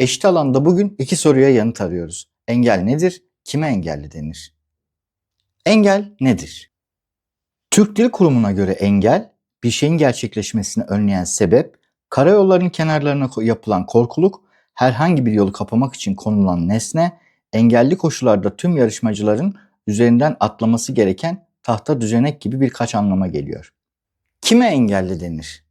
Eşit alanda bugün iki soruya yanıt arıyoruz. Engel nedir? Kime engelli denir? Engel nedir? Türk Dil Kurumu'na göre engel, bir şeyin gerçekleşmesini önleyen sebep, karayollarının kenarlarına yapılan korkuluk, herhangi bir yolu kapamak için konulan nesne, engelli koşullarda tüm yarışmacıların üzerinden atlaması gereken tahta düzenek gibi birkaç anlama geliyor. Kime engelli denir?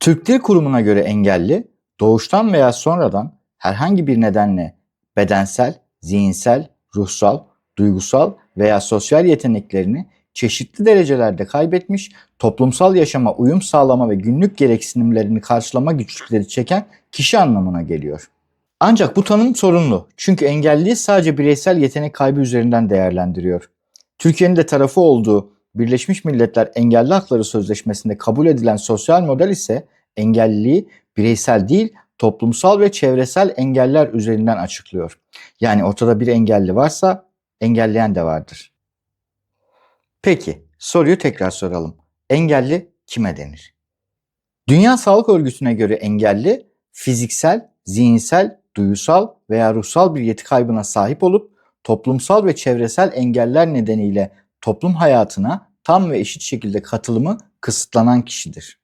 Türk Dil Kurumu'na göre engelli, doğuştan veya sonradan herhangi bir nedenle bedensel, zihinsel, ruhsal, duygusal veya sosyal yeteneklerini çeşitli derecelerde kaybetmiş, toplumsal yaşama uyum sağlama ve günlük gereksinimlerini karşılama güçlükleri çeken kişi anlamına geliyor. Ancak bu tanım sorunlu. Çünkü engelliyi sadece bireysel yetenek kaybı üzerinden değerlendiriyor. Türkiye'nin de tarafı olduğu Birleşmiş Milletler Engelli Hakları Sözleşmesi'nde kabul edilen sosyal model ise engelliliği bireysel değil, toplumsal ve çevresel engeller üzerinden açıklıyor. Yani ortada bir engelli varsa engelleyen de vardır. Peki soruyu tekrar soralım. Engelli kime denir? Dünya Sağlık Örgütü'ne göre engelli fiziksel, zihinsel, duygusal veya ruhsal bir yeti kaybına sahip olup toplumsal ve çevresel engeller nedeniyle toplum hayatına tam ve eşit şekilde katılımı kısıtlanan kişidir.